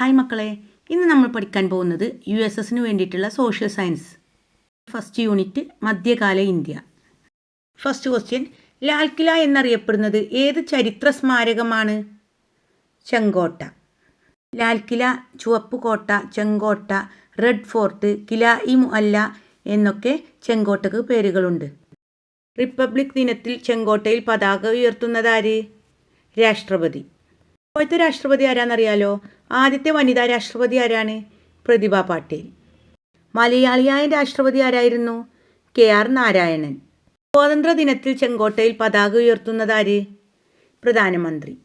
Hi മക്കളെ ഇന്ന് നമ്മൾ പഠിക്കാൻ പോകുന്നത് യു എസ് എസിന് വേണ്ടിയിട്ടുള്ള സോഷ്യൽ സയൻസ് ഫസ്റ്റ് യൂണിറ്റ് മധ്യകാല ഇന്ത്യ. ഫസ്റ്റ് ക്വസ്റ്റ്യൻ ലാൽക്കില എന്നറിയപ്പെടുന്നത് ഏത് ചരിത്ര സ്മാരകമാണ്? ചെങ്കോട്ട. ലാൽക്കില ചുവപ്പ് കോട്ട ചെങ്കോട്ട റെഡ് ഫോർട്ട് കില ഇ മുഅല്ല എന്നൊക്കെ ചെങ്കോട്ടക്ക് പേരുകളുണ്ട്. റിപ്പബ്ലിക് ദിനത്തിൽ ചെങ്കോട്ടയിൽ പതാക ഉയർത്തുന്നതാര് രാഷ്ട്രപതി. ഇപ്പോഴത്തെ രാഷ്ട്രപതി ആരാന്നറിയാലോ? ആദ്യത്തെ വനിതാ രാഷ്ട്രപതി ആരാണ്? പ്രതിഭ പാട്ടീൽ. മലയാളിയായ രാഷ്ട്രപതി ആരായിരുന്നു? K R Narayanan. സ്വാതന്ത്ര്യ ദിനത്തിൽ ചെങ്കോട്ടയിൽ പതാക ഉയർത്തുന്നതാര് പ്രധാനമന്ത്രി.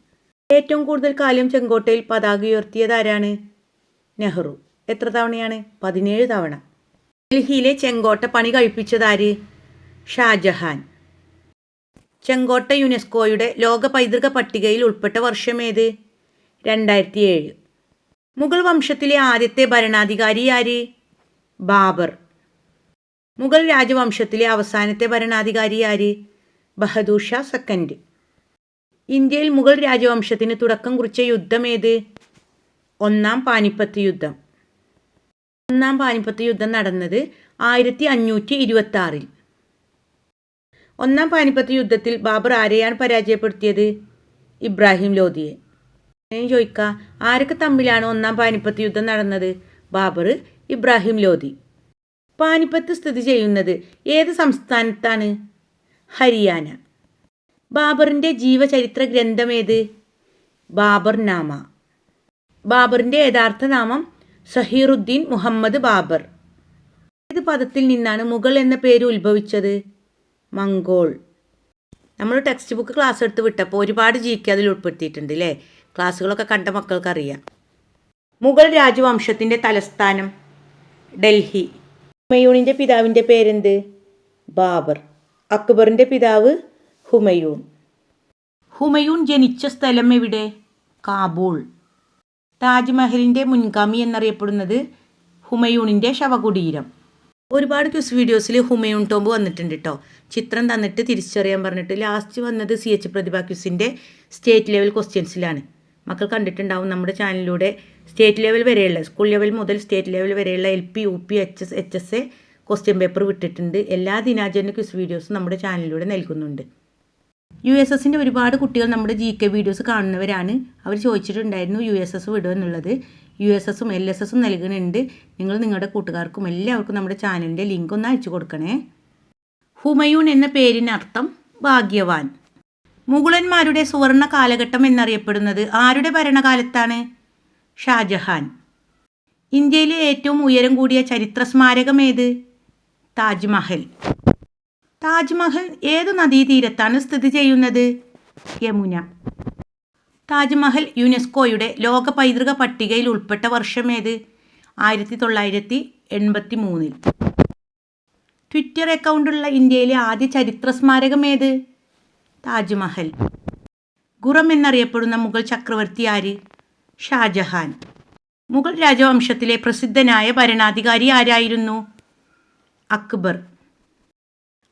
ഏറ്റവും കൂടുതൽ കാലം ചെങ്കോട്ടയിൽ പതാക ഉയർത്തിയതാരാണ് നെഹ്റു. എത്ര തവണയാണ്? പതിനേഴ് തവണ. ഡൽഹിയിലെ ചെങ്കോട്ട പണി കഴിപ്പിച്ചതാര് ഷാജഹാൻ. ചെങ്കോട്ട യുനെസ്കോയുടെ ലോക പൈതൃക പട്ടികയിൽ ഉൾപ്പെട്ട വർഷമേത് രണ്ടായിരത്തി ഏഴ് മുഗൾ വംശത്തിലെ ആദ്യത്തെ ഭരണാധികാരി ആര്? ബാബർ. മുഗൾ രാജവംശത്തിലെ അവസാനത്തെ ഭരണാധികാരി ആര്? ബഹദൂർ ഷാ സെക്കൻഡ്. ഇന്ത്യയിൽ മുഗൾ രാജവംശത്തിന് തുടക്കം കുറിച്ച യുദ്ധം ഏത്? ഒന്നാം പാനിപ്പത്ത് യുദ്ധം. ഒന്നാം പാനിപ്പത്ത് യുദ്ധം നടന്നത് ആയിരത്തി അഞ്ഞൂറ്റി ഇരുപത്തി ആറിൽ ഒന്നാം പാനിപ്പത്ത് യുദ്ധത്തിൽ ബാബർ ആരെയാണ് പരാജയപ്പെടുത്തിയത്? ഇബ്രാഹിം ലോധിയെ ഞാൻ ചോദിക്കുക ആരൊക്കെ തമ്മിലാണ് ഒന്നാം പാനിപ്പത്ത് യുദ്ധം നടന്നത്? ബാബർ ഇബ്രാഹിം ലോധി പാനിപ്പത്ത് സ്ഥിതി ചെയ്യുന്നത് ഏത് സംസ്ഥാനത്താണ്? ഹരിയാന. ബാബറിന്റെ ജീവചരിത്ര ഗ്രന്ഥം ഏത്? ബാബർ നാമ. ബാബറിന്റെ യഥാർത്ഥ നാമം സഹീറുദ്ദീൻ മുഹമ്മദ് ബാബർ. ഏത് പദത്തിൽ നിന്നാണ് മുഗൾ എന്ന പേര് ഉത്ഭവിച്ചത്? മംഗോൾ. നമ്മൾ ടെക്സ്റ്റ് ബുക്ക് ക്ലാസ് എടുത്ത് വിട്ടപ്പോൾ ഒരുപാട് ജി കെ അതിൽ ഉൾപ്പെടുത്തിയിട്ടുണ്ട് അല്ലേ ക്ലാസ്സുകളൊക്കെ കണ്ട മക്കൾക്കറിയാം. മുഗൾ രാജവംശത്തിന്റെ തലസ്ഥാനം ഡൽഹി. ഹുമയൂണിന്റെ പിതാവിന്റെ പേരെന്ത്? ബാബർ. അക്ബറിന്റെ പിതാവ് ഹുമയൂൺ. ഹുമയൂൺ ജനിച്ച സ്ഥലം എവിടെ? കാബൂൾ. താജ്മഹലിന്റെ മുൻഗാമി എന്നറിയപ്പെടുന്നത് ഹുമയൂണിന്റെ ശവകുടീരം. ഒരുപാട് ക്യൂസ് വീഡിയോസിൽ ഹുമയൂൺ ടോംബ് വന്നിട്ടുണ്ട് കേട്ടോ ചിത്രം തന്നിട്ട് തിരിച്ചറിയാൻ പറഞ്ഞിട്ട് ലാസ്റ്റ് വന്നത് സി എച്ച് പ്രതിഭ ക്യൂസിന്റെ സ്റ്റേറ്റ് ലെവൽ ക്വസ്റ്റ്യൻസിലാണ്. മക്കൾ കണ്ടിട്ടുണ്ടാവും നമ്മുടെ ചാനലിലൂടെ സ്റ്റേറ്റ് ലെവൽ വരെയുള്ള സ്കൂൾ ലെവൽ മുതൽ സ്റ്റേറ്റ് ലെവൽ വരെയുള്ള L P U P H S H S A question paper വിട്ടിട്ടുണ്ട്. എല്ലാ ദിനാചരണ ക്വിസ് വീഡിയോസും നമ്മുടെ ചാനലിലൂടെ നൽകുന്നുണ്ട്. യു എസ് എസിന്റെ ഒരുപാട് കുട്ടികൾ നമ്മുടെ ജി കെ വീഡിയോസ് കാണുന്നവരാണ്. അവർ ചോദിച്ചിട്ടുണ്ടായിരുന്നു യു എസ് എസ് വിടുക എന്നുള്ളത്. യു എസ് എസും എൽ എസ് എസും നൽകുന്നുണ്ട്. നിങ്ങൾ നിങ്ങളുടെ കൂട്ടുകാർക്കും എല്ലാവർക്കും നമ്മുടെ ചാനലിന്റെ ലിങ്ക് ഒന്ന് അയച്ചു കൊടുക്കണേ. ഹുമയൂൺ എന്ന പേരിനർത്ഥം ഭാഗ്യവാൻ. മുഗളന്മാരുടെ സുവർണ കാലഘട്ടം എന്നറിയപ്പെടുന്നത് ആരുടെ ഭരണകാലത്താണ്? ഷാജഹാൻ. ഇന്ത്യയിലെ ഏറ്റവും ഉയരം കൂടിയ ചരിത്ര സ്മാരകം ഏത്? താജ്മഹൽ. താജ്മഹൽ ഏത് നദീതീരത്താണ് സ്ഥിതി ചെയ്യുന്നത്? യമുന. താജ്മഹൽ യുനെസ്കോയുടെ ലോക പൈതൃക പട്ടികയിൽ ഉൾപ്പെട്ട വർഷം ഏത്? ആയിരത്തി തൊള്ളായിരത്തി എൺപത്തി മൂന്നിൽ ട്വിറ്റർ അക്കൗണ്ടുള്ള ഇന്ത്യയിലെ ആദ്യ ചരിത്ര സ്മാരകം ഏത്? താജ്മഹൽ. ഗുറം എന്നറിയപ്പെടുന്ന മുഗൾ ചക്രവർത്തി ആര്? ഷാജഹാൻ. മുഗൾ രാജവംശത്തിലെ പ്രസിദ്ധനായ ഭരണാധികാരി ആരായിരുന്നു? അക്ബർ.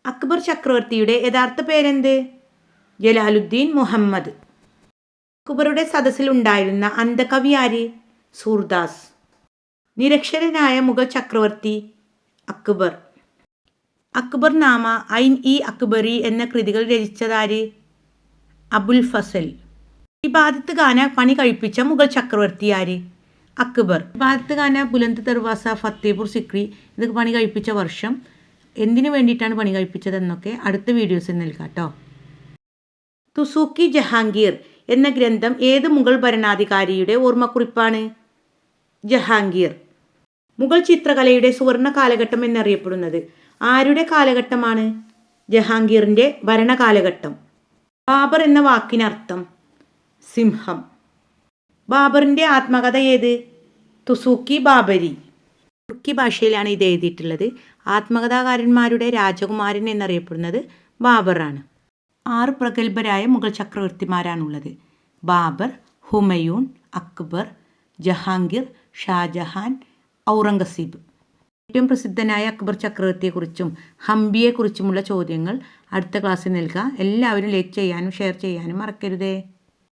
അക്ബർ ചക്രവർത്തിയുടെ യഥാർത്ഥ പേരെന്ത്? ജലാലുദ്ദീൻ മുഹമ്മദ്. അക്ബറുടെ സദസ്സിലുണ്ടായിരുന്ന അന്ധകവി ആര്? സൂർദാസ്. നിരക്ഷരനായ മുഗൾ ചക്രവർത്തി അക്ബർ. അക്ബർ നാമ ഐൻ ഇ അക്ബറി എന്ന കൃതികൾ രചിച്ചതാര്? അബുൽ ഫസൽ. ഇബാദത്ത് ഖാന പണി കഴിപ്പിച്ച മുഗൾ ചക്രവർത്തി ആര്? അക്ബർ. ഇബാദത്ത് ഖാന ബുലന്ത് ദർവാസ ഫത്തേപൂർ സിക്രി ഇത് പണി കഴിപ്പിച്ച വർഷം എന്തിനു വേണ്ടിയിട്ടാണ് പണി കഴിപ്പിച്ചതെന്നൊക്കെ അടുത്ത വീഡിയോസിൽ നൽകാം കേട്ടോ തുസൂക്കി ജഹാംഗീർ എന്ന ഗ്രന്ഥം ഏത് മുഗൾ ഭരണാധികാരിയുടെ ഓർമ്മക്കുറിപ്പാണ്? ജഹാംഗീർ. മുഗൾ ചിത്രകലയുടെ സുവർണ കാലഘട്ടം എന്നറിയപ്പെടുന്നത്. ആരുടെ കാലഘട്ടമാണ്? ജഹാംഗീറിന്റെ ഭരണകാലഘട്ടം. ബാബർ എന്ന വാക്കിനർത്ഥം സിംഹം. ബാബറിന്റെ ആത്മകഥ ഏത്? തുസൂക്കി ബാബരി. തുർക്കി ഭാഷയിലാണ് ഇത് എഴുതിയിട്ടുള്ളത്. ആത്മകഥാകാരന്മാരുടെ രാജകുമാരൻ എന്നറിയപ്പെടുന്നത് ബാബറാണ്. ആറ് പ്രഗത്ഭരായ മുഗൾ ചക്രവർത്തിമാരാണുള്ളത്. ബാബർ ഹുമയൂൺ അക്ബർ ജഹാംഗീർ ഷാജഹാൻ ഔറംഗസീബ്. ഏറ്റവും പ്രസിദ്ധനായ അക്ബർ ചക്രവർത്തിയെക്കുറിച്ചും ഹംപിയെക്കുറിച്ചുമുള്ള ചോദ്യങ്ങൾ അടുത്ത ക്ലാസ്സിൽ നൽകുക എല്ലാവരും ലൈക്ക് ചെയ്യാനും ഷെയർ ചെയ്യാനും മറക്കരുതേ.